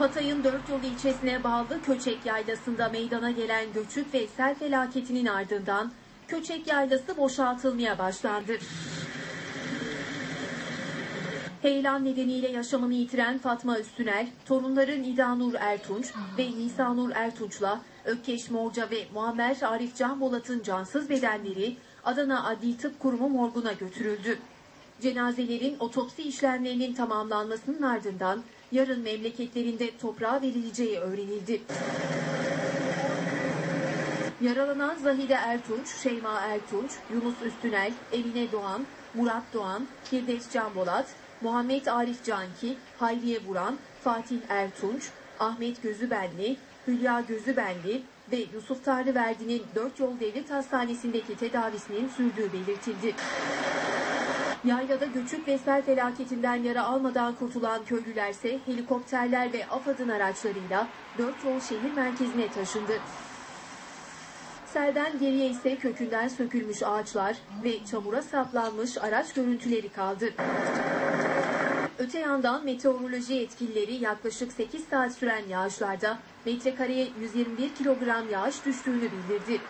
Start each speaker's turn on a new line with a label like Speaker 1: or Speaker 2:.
Speaker 1: Hatay'ın dört yol ilçesine bağlı Köçek Yaylası'nda meydana gelen göçük ve sel felaketinin ardından Köçek Yaylası boşaltılmaya başlandı. Heyelan nedeniyle yaşamını yitiren Fatma Üstüner, torunları Nidanur Ertunç ve Nisanur Ertunç'la Ökkeş Morca ve Muammer Arif Can Bolat'ın cansız bedenleri Adana Adli Tıp Kurumu morguna götürüldü. Cenazelerin otopsi işlemlerinin tamamlanmasının ardından yarın memleketlerinde toprağa verileceği öğrenildi. Yaralanan Zahide Ertunç, Şeyma Ertunç, Yunus Üstünel, Emine Doğan, Murat Doğan, Firdevs Can Bolat, Muhammed Arif Canki, Hayriye Buran, Fatih Ertunç, Ahmet Gözübenli, Hülya Gözübenli ve Yusuf Tarlıverdi'nin Dört Yol Devlet Hastanesi'ndeki tedavisinin sürdüğü belirtildi. Yaylada göçük ve sel felaketinden yara almadan kurtulan köylülerse helikopterler ve AFAD'ın araçlarıyla Dört Yol şehir merkezine taşındı. Selden geriye ise kökünden sökülmüş ağaçlar ve çamura saplanmış araç görüntüleri kaldı. Öte yandan meteoroloji yetkilileri yaklaşık 8 saat süren yağışlarda metrekareye 121 kilogram yağış düştüğünü bildirdi.